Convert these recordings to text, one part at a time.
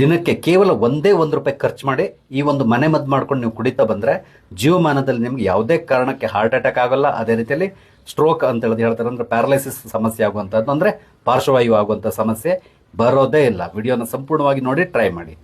ದಿನಕ್ಕೆ ಕೇವಲ ಒಂದೇ ಒಂದು ರೂಪಾಯಿ ಖರ್ಚು ಮಾಡಿ ಈ ಒಂದು ಮನೆ ಮದ್ದು ಮಾಡ್ಕೊಂಡು ನೀವು ಕುಡಿತಾ ಬಂದರೆ ಜೀವಮಾನದಲ್ಲಿ ನಿಮ್ಗೆ ಯಾವುದೇ ಕಾರಣಕ್ಕೆ ಹಾರ್ಟ್ ಅಟ್ಯಾಕ್ ಆಗೋಲ್ಲ. ಅದೇ ರೀತಿಯಲ್ಲಿ ಸ್ಟ್ರೋಕ್ ಅಂತ ಹೇಳೋದು ಹೇಳ್ತಾರೆ ಅಂದರೆ ಪ್ಯಾರಲೈಸಿಸ್ ಸಮಸ್ಯೆ ಆಗುವಂಥದ್ದು ಅಂದರೆ ಪಾರ್ಶ್ವವಾಯು ಆಗುವಂಥ ಸಮಸ್ಯೆ ಬರೋದೇ ಇಲ್ಲ. ವಿಡಿಯೋನ ಸಂಪೂರ್ಣವಾಗಿ ನೋಡಿ ಟ್ರೈ ಮಾಡಿ.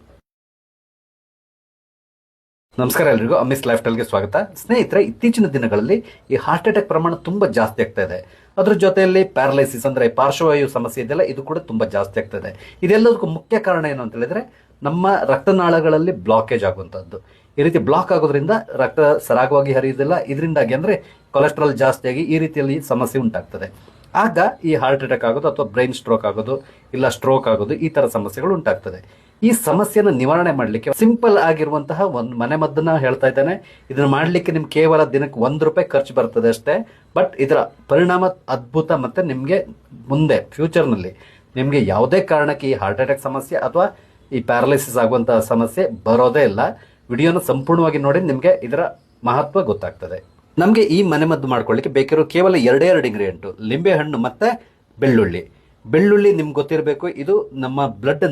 ನಮಸ್ಕಾರ ಎಲ್ರಿಗೂ ಅಮಿಸ್ ಲೈಫ್ ಸ್ಟೈಲ್ಗೆ ಸ್ವಾಗತ. ಸ್ನೇಹಿತರೆ, ಇತ್ತೀಚಿನ ದಿನಗಳಲ್ಲಿ ಈ ಹಾರ್ಟ್ ಅಟ್ಯಾಕ್ ಪ್ರಮಾಣ ತುಂಬಾ ಜಾಸ್ತಿ ಆಗ್ತಾ ಇದೆ. ಅದ್ರ ಜೊತೆಯಲ್ಲಿ ಪ್ಯಾರಲೈಸಿಸ್ ಅಂದ್ರೆ ಪಾರ್ಶ್ವವಾಯು ಸಮಸ್ಯೆ ಇದೆಲ್ಲ, ಇದು ಕೂಡ ತುಂಬಾ ಜಾಸ್ತಿ ಆಗ್ತಾ ಇದೆ. ಇದೆಲ್ಲದಕ್ಕೂ ಮುಖ್ಯ ಕಾರಣ ಏನು ಅಂತ ಹೇಳಿದ್ರೆ, ನಮ್ಮ ರಕ್ತನಾಳಗಳಲ್ಲಿ ಬ್ಲಾಕೇಜ್ ಆಗುವಂಥದ್ದು ಈ ರೀತಿ ಬ್ಲಾಕ್ ಆಗೋದ್ರಿಂದ ರಕ್ತ ಸರಾಗವಾಗಿ ಹರಿಯುವುದಿಲ್ಲ ಇದರಿಂದಾಗಿ ಅಂದ್ರೆ ಕೊಲೆಸ್ಟ್ರಾಲ್ ಜಾಸ್ತಿಯಾಗಿ ಈ ರೀತಿಯಲ್ಲಿ ಸಮಸ್ಯೆ ಉಂಟಾಗ್ತದೆ. ಆಗ ಈ ಹಾರ್ಟ್ ಅಟ್ಯಾಕ್ ಆಗೋದು ಅಥವಾ ಬ್ರೈನ್ ಸ್ಟ್ರೋಕ್ ಆಗೋದು, ಇಲ್ಲ ಸ್ಟ್ರೋಕ್ ಆಗೋದು ಈ ತರ ಸಮಸ್ಯೆಗಳು ಉಂಟಾಗ್ತದೆ. ಈ ಸಮಸ್ಯೆನ ನಿವಾರಣೆ ಮಾಡಲಿಕ್ಕೆ ಸಿಂಪಲ್ ಆಗಿರುವಂತಹ ಒಂದು ಮನೆ ಮದ್ದನ್ನ ಹೇಳ್ತಾ ಇದ್ದಾನೆ. ಇದನ್ನ ಮಾಡಲಿಕ್ಕೆ ನಿಮ್ಗೆ ಕೇವಲ ದಿನಕ್ಕೆ ಒಂದು ರೂಪಾಯಿ ಖರ್ಚು ಬರ್ತದೆ ಅಷ್ಟೇ. ಬಟ್ ಇದರ ಪರಿಣಾಮ ಅದ್ಭುತ ಮತ್ತೆ ನಿಮಗೆ ಮುಂದೆ ಫ್ಯೂಚರ್ನಲ್ಲಿ ನಿಮಗೆ ಯಾವುದೇ ಕಾರಣಕ್ಕೆ ಈ ಹಾರ್ಟ್ ಅಟ್ಯಾಕ್ ಸಮಸ್ಯೆ ಅಥವಾ ಈ ಪ್ಯಾರಲೈಸಿಸ್ ಆಗುವಂತಹ ಸಮಸ್ಯೆ ಬರೋದೇ ಇಲ್ಲ. ವಿಡಿಯೋನ ಸಂಪೂರ್ಣವಾಗಿ ನೋಡಿ, ನಿಮಗೆ ಇದರ ಮಹತ್ವ ಗೊತ್ತಾಗ್ತದೆ. ನಮಗೆ ಈ ಮನೆಮದ್ದು ಮಾಡ್ಕೊಳ್ಳಿಕ್ಕೆ ಬೇಕಿರೋ ಕೇವಲ ಎರಡೇ ಎರಡು ಇಂಗ್ರೀಡಿಯೆಂಟು ಲಿಂಬೆ ಹಣ್ಣು ಮತ್ತೆ ಬೆಳ್ಳುಳ್ಳಿ. ಬೆಳ್ಳುಳ್ಳಿ ನಿಮ್ಗೆ ಗೊತ್ತಿರಬೇಕು, ಇದು ನಮ್ಮ ಬ್ಲಡ್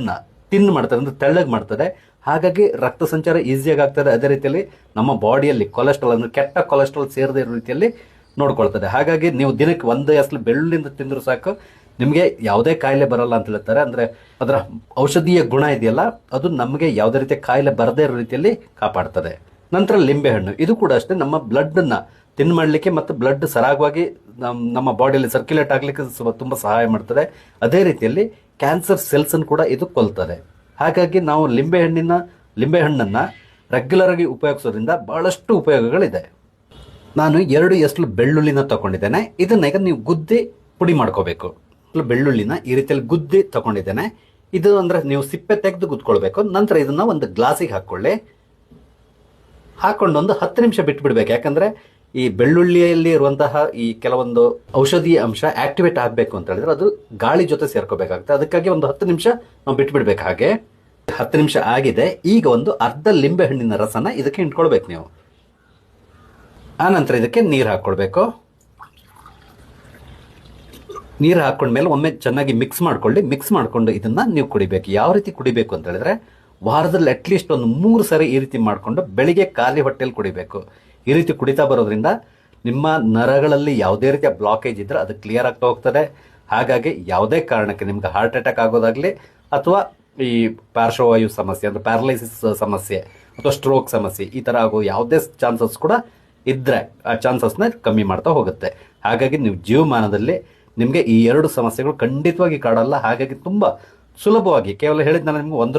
ತಿನ್ ಮಾಡ್ತದೆ ಅಂದ್ರೆ ತೆಳ್ಳಗೆ ಮಾಡ್ತದೆ ಹಾಗಾಗಿ ರಕ್ತ ಸಂಚಾರ ಈಸಿಯಾಗಿ ಆಗ್ತದೆ. ಅದೇ ರೀತಿಯಲ್ಲಿ ನಮ್ಮ ಬಾಡಿಯಲ್ಲಿ ಕೊಲೆಸ್ಟ್ರಾಲ್ ಅಂದ್ರೆ ಕೆಟ್ಟ ಕೊಲೆಸ್ಟ್ರಾಲ್ ಸೇರದೇ ಇರೋ ರೀತಿಯಲ್ಲಿ ನೋಡ್ಕೊಳ್ತದೆ. ಹಾಗಾಗಿ ನೀವು ದಿನಕ್ಕೆ ಒಂದು ಅಸಲು ಬೆಳ್ಳಿಂದ ತಿಂದ್ರು ಸಾಕು. ನಿಮಗೆ ಯಾವುದೇ ಕಾಯಿಲೆ ಬರಲ್ಲ ಅಂತ ಹೇಳ್ತಾರೆ. ಅಂದ್ರೆ ಅದರ ಔಷಧೀಯ ಗುಣ ಇದೆಯಲ್ಲ, ಅದು ನಮಗೆ ಯಾವುದೇ ರೀತಿಯ ಕಾಯಿಲೆ ಬರದೇ ಇರೋ ರೀತಿಯಲ್ಲಿ ಕಾಪಾಡ್ತದೆ. ನಂತರ ಲಿಂಬೆಹಣ್ಣು ಇದು ಕೂಡ ಅಷ್ಟೇ, ನಮ್ಮ ಬ್ಲಡ್ ಅನ್ನ ತಿನ್ ಮಾಡಲಿಕ್ಕೆ ಮತ್ತು ಬ್ಲಡ್ ಸರಾಗವಾಗಿ ನಮ್- ನಮ್ಮ ಬಾಡಿಯಲ್ಲಿ ಸರ್ಕ್ಯುಲೇಟ್ ಆಗಲಿಕ್ಕೆ ತುಂಬಾ ಸಹಾಯ ಮಾಡ್ತದೆ. ಅದೇ ರೀತಿಯಲ್ಲಿ ಕ್ಯಾನ್ಸರ್ ಸೆಲ್ಸ್ ಅನ್ನು ಕೂಡ ಇದು ಕೊಲ್ತದೆ. ಹಾಗಾಗಿ ನಾವು ಲಿಂಬೆ ಹಣ್ಣಿನ, ಲಿಂಬೆ ಹಣ್ಣನ್ನ ರೆಗ್ಯುಲರ್ ಆಗಿ ಉಪಯೋಗಿಸೋದ್ರಿಂದ ಬಹಳಷ್ಟು ಉಪಯೋಗಗಳಿದೆ. ನಾನು ಎರಡು ಎಸ್ಲು ಬೆಳ್ಳುಳ್ಳಿನ ತಗೊಂಡಿದ್ದೇನೆ. ಇದನ್ನ ಈಗ ನೀವು ಗುದ್ದಿ ಪುಡಿ ಮಾಡ್ಕೋಬೇಕು. ಬೆಳ್ಳುಳ್ಳಿನ ಈ ರೀತಿಯಲ್ಲಿ ಗುದ್ದಿ ತಗೊಂಡಿದ್ದೇನೆ. ಇದು ಅಂದರೆ ನೀವು ಸಿಪ್ಪೆ ತೆಗೆದು ಗುದ್ಕೊಳ್ಬೇಕು. ನಂತರ ಇದನ್ನು ಒಂದು ಗ್ಲಾಸಿಗೆ ಹಾಕೊಳ್ಳಿ ಹಾಕೊಂಡು ಒಂದು ಹತ್ತು ನಿಮಿಷ ಬಿಟ್ಟು ಬಿಡ್ಬೇಕು ಯಾಕಂದ್ರೆ ಈ ಬೆಳ್ಳುಳ್ಳಿಯಲ್ಲಿ ಇರುವಂತಹ ಈ ಕೆಲವೊಂದು ಔಷಧೀಯ ಅಂಶ ಆಕ್ಟಿವೇಟ್ ಆಗಬೇಕು ಅಂತ ಹೇಳಿದ್ರೆ ಅದು ಗಾಳಿ ಜೊತೆ ಸೇರ್ಕೋಬೇಕಾಗುತ್ತೆ. ಅದಕ್ಕಾಗಿ ಒಂದು ಹತ್ತು ನಿಮಿಷ ನಾವು ಬಿಟ್ಬಿಡ್ಬೇಕು ಹಾಗೆ. ಹತ್ತು ನಿಮಿಷ ಆಗಿದೆ. ಈಗ ಒಂದು ಅರ್ಧ ಲಿಂಬೆ ಹಣ್ಣಿನ ರಸನ ಇದಕ್ಕೆ ಇಟ್ಕೊಳ್ಬೇಕು ನೀವು. ಆನಂತರ ಇದಕ್ಕೆ ನೀರು ಹಾಕ್ಕೊಳ್ಬೇಕು. ನೀರು ಹಾಕೊಂಡ್ಮೇಲೆ ಒಮ್ಮೆ ಚೆನ್ನಾಗಿ ಮಿಕ್ಸ್ ಮಾಡ್ಕೊಳ್ಳಿ. ಮಿಕ್ಸ್ ಮಾಡಿಕೊಂಡು ಇದನ್ನ ನೀವು ಕುಡಿಬೇಕು. ಯಾವ ರೀತಿ ಕುಡಿಬೇಕು ಅಂತ ಹೇಳಿದ್ರೆ ವಾರದಲ್ಲಿ ಅಟ್ಲೀಸ್ಟ್ ಒಂದು ಮೂರು ಸರಿ ಈ ರೀತಿ ಮಾಡಿಕೊಂಡು ಬೆಳಿಗ್ಗೆ ಖಾಲಿ ಹೊಟ್ಟೆಲಿ ಕುಡಿಬೇಕು. ಈ ರೀತಿ ಕುಡಿತಾ ಬರೋದ್ರಿಂದ ನಿಮ್ಮ ನರಗಳಲ್ಲಿ ಯಾವುದೇ ರೀತಿಯ ಬ್ಲಾಕೇಜ್ ಇದ್ರೆ ಅದು ಕ್ಲಿಯರ್ ಆಗ್ತಾ ಹೋಗ್ತದೆ. ಹಾಗಾಗಿ ಯಾವುದೇ ಕಾರಣಕ್ಕೆ ನಿಮ್ಗೆ ಹಾರ್ಟ್ ಅಟ್ಯಾಕ್ ಆಗೋದಾಗ್ಲಿ ಅಥವಾ ಈ ಪಾರ್ಶ್ವವಾಯು ಸಮಸ್ಯೆ, ಅಂದ್ರೆ ಪ್ಯಾರಲೈಸಿಸ್ ಸಮಸ್ಯೆ ಅಥವಾ ಸ್ಟ್ರೋಕ್ ಸಮಸ್ಯೆ, ಈ ಥರ ಆಗೋ ಯಾವುದೇ ಚಾನ್ಸಸ್ ಕೂಡ ಇದ್ದರೆ ಆ ಚಾನ್ಸಸ್ನ ಕಮ್ಮಿ ಮಾಡ್ತಾ ಹೋಗುತ್ತೆ. ಹಾಗಾಗಿ ನೀವು ಜೀವಮಾನದಲ್ಲಿ ನಿಮಗೆ ಈ ಎರಡು ಸಮಸ್ಯೆಗಳು ಖಂಡಿತವಾಗಿ ಕಾಡಲ್ಲ. ಹಾಗಾಗಿ ತುಂಬಾ ಸುಲಭವಾಗಿ, ಕೇವಲ ಹೇಳಿದ್ನಲ್ಲ ನಿಮ್ಗೆ ಒಂದು